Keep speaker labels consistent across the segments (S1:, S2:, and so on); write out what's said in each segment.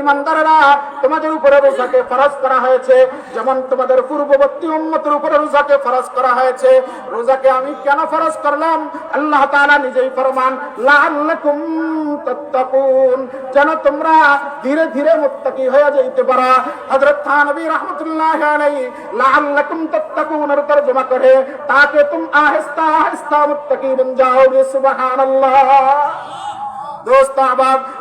S1: ইমানদারেরা তোমাদের উপরে রোজাকে ফরজ করা হয়েছে। যেমন তোমাদের পূর্ববর্তী উম্মতের উপরে রোজাকে ফরজ করা হয়েছে। রোজাকে আমি কেন ফরজ করলাম? আল্লাহ তাআলা নিজেই ফরমান, লাআল্লাকুম তাত্তাকুন। যেন তোমরা ধীরে ধীরে মুত্তাকি হয়ে যাইতে পারো। হযরত থানবী রাহমাতুল্লাহি আলাইহি লাআল্লাকুম তাত্তাকুন এর তরজমা করে, তাকে তুম আহিস্তা আহিস্তা মুত্তাকি বন যাओगे সুবহানাল্লাহ। দোস্ত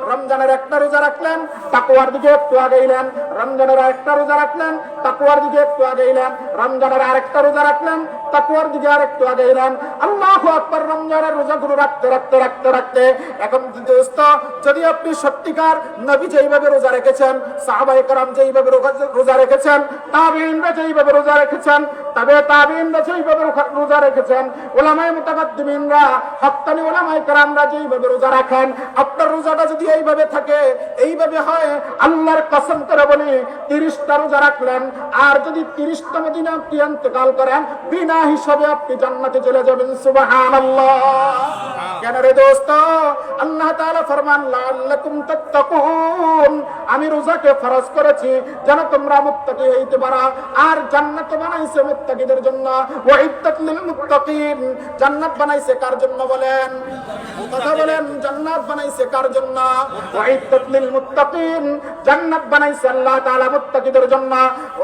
S1: রমজানের একটা রোজা রাখলেন তাকুয়ার দিকে একটু আগাইলেন রমজানের আরেকটা রোজা রাখলেন তাকুয়ার দিকে একটু আগাইলেন রমজানের আরেকটা রোজা রাখলেন তাকুয়ার দিকে আর একটু আগাইলেন আল্লাহ আকবর রমজানের রাখতে রাখতে রাখতে রাখতে। এখন দোস্ত, যদি আপনি সত্যিকার নবী যেইভাবে রোজা রেখেছেন সাহাবাই কারাম যেইভাবে রোজা- রেখেছেন তাবিনরা যেইভাবে রোজা রেখেছেন তবে তাবিনরা সেইভাবে রোজা- রেখেছেন, ওলামায় মুতাকাদ্দিমিনরা হপ্তানি ওলামাই কারামরা যেইভাবে রোজা রাখেন, আপনার রোজাটা যদি এইভাবে থাকে, এইভাবে হয়, আল্লাহর কসম করে বলি, তিরিশটা রোজা রাখলেন, আর যদি তিরিশতম দিন আপনি অন্তকাল করেন, বিনা হিসাবে আপনি জান্নাতে চলে যাবেন সুবাহান কেন দোস্ত? আল্লাহ তাআলা ফরমান, লাআল্লাকুম তাত্তাকুন। আমি রোজাকে ফরজ করেছি, যেন তোমরা মুত্তাকি হইতে পারো। আর জান্নাত বানাইছে মুত্তাকিদের জন্য। ওয়াইদ্দাত লিল মুত্তাকিন। জান্নাত বানাইছে কার জন্য বলেন? কথা বলেন, জান্নাত বানাইছে কার জন্য? লিল মুত্তাকিন। জান্নাত বানাইছে আল্লাহ তাআলা মুত্তাকিদের জন্য।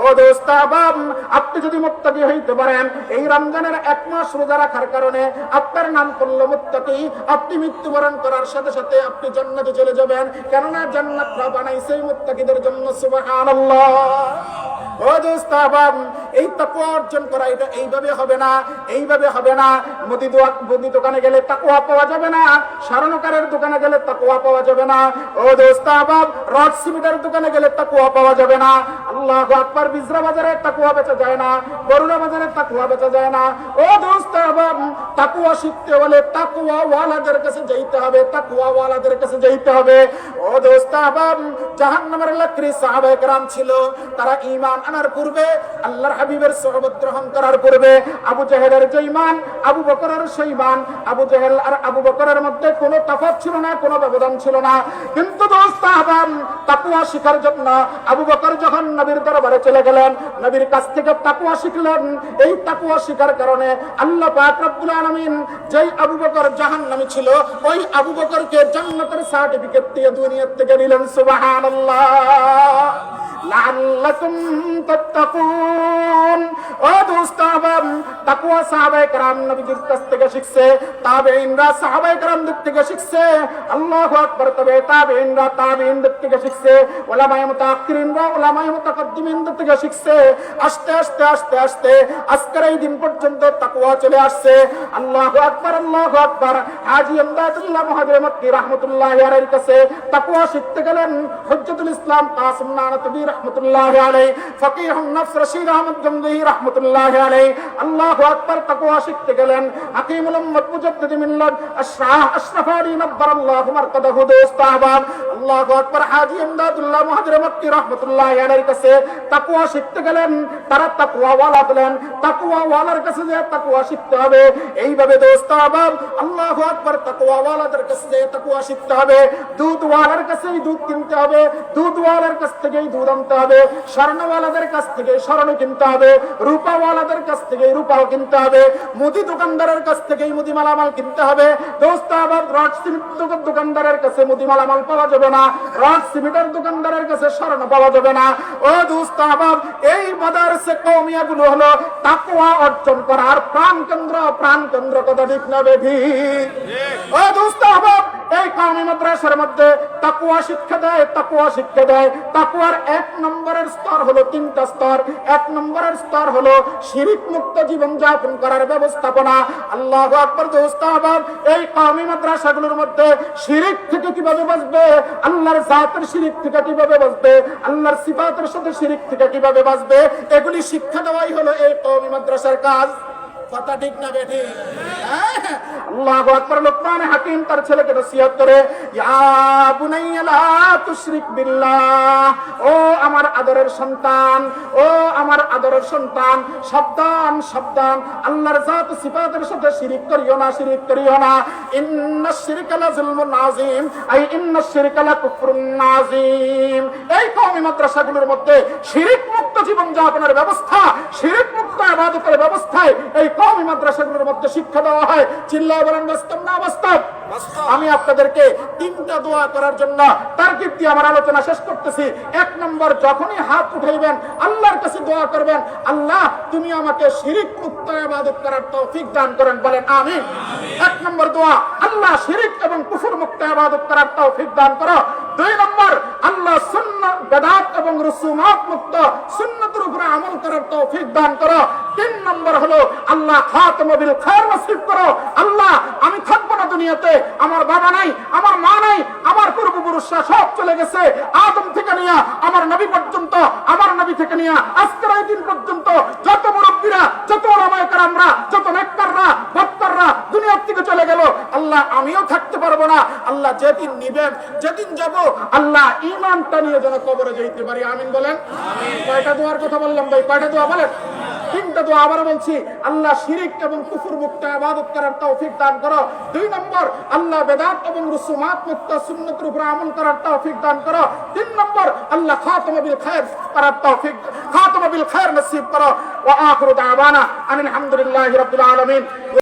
S1: ও দোস্ত, আবাম, আপনি যদি মুত্তাকি হইতে পারেন, এই রমজানের এক মাস রোজা রাখার কারণে আপনার নাম করল মুত্তাকি। আপনি মৃত্যুবরণ করার সাথে সাথে আপনি জান্নাতে চলে যাবেন। কেননা জান্নাতরা বানাইছে মুত্তাকিদের জন্য, সুবহানাল্লাহ। এই তাকুয়া অর্জন করা, এটা এইভাবে হবে না, এইভাবে হবে না। মুদি দোকানে গেলে তাকুয়া পাওয়া যাবে না স্মরণকারের দোকানে গেলে তাকুয়া পাওয়া যাবে না। ও দোস্ত আবাব দোকানে গেলে তাকুয়া পাওয়া যাবে না। আল্লাহ আকবার, বিজরা বাজারে তাকুয়া বেচা যায় না করুণা বাজারে তাকুয়া বেচা যায় না। ও দোস্ত তাকুয়া শিখতে হলে তাকুয়া ওয়ালাদের কাছে যাইতে হবে তাকুয়া ওয়ালাদের কাছে যাইতে হবে। ও দোস্ত আবাব জাহান্নামের লাকড়ি সাহাবায়ে کرام ছিল তারা ঈমান আনার পূর্বে আল্লাহর হাবিবের সোহবত গ্রহণ করার পূর্বে আবু জাহেলের যে ঈমান আবু বকরের সেই ঈমান আবু জাহেল আর আবু বকরের মধ্যে কোনো তফাৎ ছিল না কোনো ব্যবধান ছিল না কিন্তু দোস্ত আবাব তাকুয়া শিখার জন্য আবু বকর যখন নবীর দরবারে চলে গেলেন নবীর কাছ থেকে তাকুয়া শিখলেন এই তাকুয়া শিখার কারণে আল্লাহ পাক রব্বুল আলামিন যেই আবু বকর জাহান্নামী ছিল ওই আবু বকরকে জান্নাতের সার্টিফিকেট দিয়ে দুনিয়া থেকে নিলেন সুবহানাল্লাহ লাআল্লাকুম তাত্তাকুন। ও দোস্ত আস্তে আস্তে আস্তে আস্তে চলে আসছে। আকবার শিখতে গেলেন ইসলাম কাসিম রাহমাতুল্লাহি আলাইহি। ফকিহুন নফস রশিদ আহমদ গঙ্গহি রাহমাতুল্লাহি আলাইহি। আল্লাহু আকবার, তাকওয়া শিখতে গেলেন। হাকিমুল উম্মত মুজাদ্দিদ মিল্লাত আশরাহ আশরাফ আলী নব্বরাল্লাহু মারকাদাহু দোস্ত আহবাব আল্লাহু আকবার, হাজী আমদাদুল্লাহ মুহাজির মক্কি রাহমাতুল্লাহি আলাইহির কাছে তাকওয়া শিখতে গেলেন। তারা তাকওয়া ওয়ালা হলেন। তাকওয়া ওয়ালার কাছে যে তাকওয়া শিখতে হবে, এইভাবে দোস্ত আহবাব আল্লাহু আকবার তাকওয়া ওয়ালাদের কাছে যে তাকওয়া শিখতে হবে দুধ ওয়ালার কাছেই দুধ কিনতে হবে। দুধ ওয়ালার কাছ থেকেই দুধ আনতে হবে, স্বর্ণওয়ালাদের কাছ থেকে স্বর্ণ কিনতে হবে, রূপাওয়ালাদের কাছ থেকেই রূপাও কিনতে হবে, মুদি দোকানদারের কাছ থেকেই মুদি মালামাল কিনতে হবে। দোস্ত, আবার দোকানদারের কাছে মুদি মালামাল পাওয়া যাবে না, রড সিমেন্টের দোকানদারের কাছে স্বর্ণ পাওয়া যাবে না। ও দোস্ত, আবার এই মাদারসে কৌমিয়া গুলো হলো তাকওয়া অর্জন করার প্রাণ কেন্দ্র। প্রাণ কেন্দ্র কথা ঠিক না বেধি ও দোস্ত, আবার এই কওমি মাদ্রাসার মধ্যে তাকুয়া শিক্ষা দেয়, তাকুয়া শিক্ষা দেয়। তাকুয়ার এক নম্বরের স্তর হলো তিনটা স্তর। এক নম্বরের স্তর হলো শিরিক মুক্ত জীবন যাপন করার ব্যবস্থাপনা। আল্লাহ আকবর দোস্ত আবার এই কওমি মাদ্রাসাগুলোর মধ্যে শিরিক থেকে কীভাবে বাঁচবে? আল্লাহর জাতের শিরিক থেকে কীভাবে বাঁচবে? আল্লাহর সিফাতের সাথে শিরিক থেকে কীভাবে বাঁচবে? এগুলি শিক্ষা দেওয়াই হলো এই কওমি মাদ্রাসার কাজ। কথা ঠিক না আল্লাহু আকবার, লোকমান হাকিম তার ছেলেকে নসিহত করে, ইয়া বুনাইয়া, লা তুশরিক বিল্লাহ, ও আমার আদরের সন্তান, ও আমার আদরের সন্তান, সাবধান সাবধান, আল্লাহর জাত সিফাতের সাথে শিরিক করিও না, শিরিক করিও না। ইন্নাশ শিরকা লা যুলমুন আযীম, আই ইন্নাশ শিরকা লা কুফরুন আযীম। কওমি মাদ্রাসাগুলোর মধ্যে শিরিক মুক্ত জীবন যাপনের ব্যবস্থা, শিরিক মুক্ত আবাদতের ব্যবস্থায় এই কওমি মাদ্রাসাগুলোর মধ্যে শিক্ষা দেওয়া হয়। চিল্লা বলেন বাস্তব না বাস্তব? আমি আপনাদেরকে তিনটা দোয়া করার জন্য তারকিব দিয়ে আমার আলোচনা শেষ করতেছি। এক নম্বর যখনই হাত উঠাইবেন আল্লাহর কাছে দোয়া করবেন আল্লাহ তুমি আমাকে শিরিক মুক্ত ইবাদত করার তৌফিক দান করেন। বলেন আমি এক নম্বর দোয়া আল্লাহ শিরিক এবং কুফর মুক্ত ইবাদত করার তৌফিক দান করো। দুই নম্বর, আল্লাহ সুন্নাত বেদাত এবং রসুমাত মুক্ত সুন্নতের উপরে আমল করার তৌফিক দান করো। তিন নম্বর হলো, আল্লাহ নসিব করো। আল্লাহ, আমি থাকব না দুনিয়াতে, আমার বাবা নাই, আমার মা নাই, আমার পূর্বপুরুষরা সব চলে গেছে। আদম থেকে নিয়ে, আমার নবী পর্যন্ত, আমার নবী থেকে নিয়ে, আজকের এই দিন পর্যন্ত যত মুরব্বীরা, যত ওলামায়ে কেরামরা, যত নেককাররা দুনিয়ার থেকে চলে গেল। আল্লাহ আমিও থাকতে পারব না। আল্লাহ যেদিন নিবেন যেদিন যাব আল্লাহ ইমানটা নিয়ে যেন কবরে যেতে পারি। আমিন বলেন। কয়টা দোয়ার কথা বললাম ভাই? কয়টা দোয়া বলেন? তিনটা দোয়া আবার বলছি। আল্লাহ শিরিক এবং কুফর মুক্ত ইবাদত করার তৌফিক দান করো। দুই নম্বর আল্লাহ বেদাত এবং রুসুমাত মুক্ত সুন্নতের উপর আমল করার তৌফিক দান করো। তিন নম্বর আল্লাহ খাতম বিল খায়র করার তৌফিক খাতম বিল খায়র নসিব করো। ওয়া আখিরু দাওয়ানা আনিল হামদুলিল্লাহি রাব্বিল আলামিন।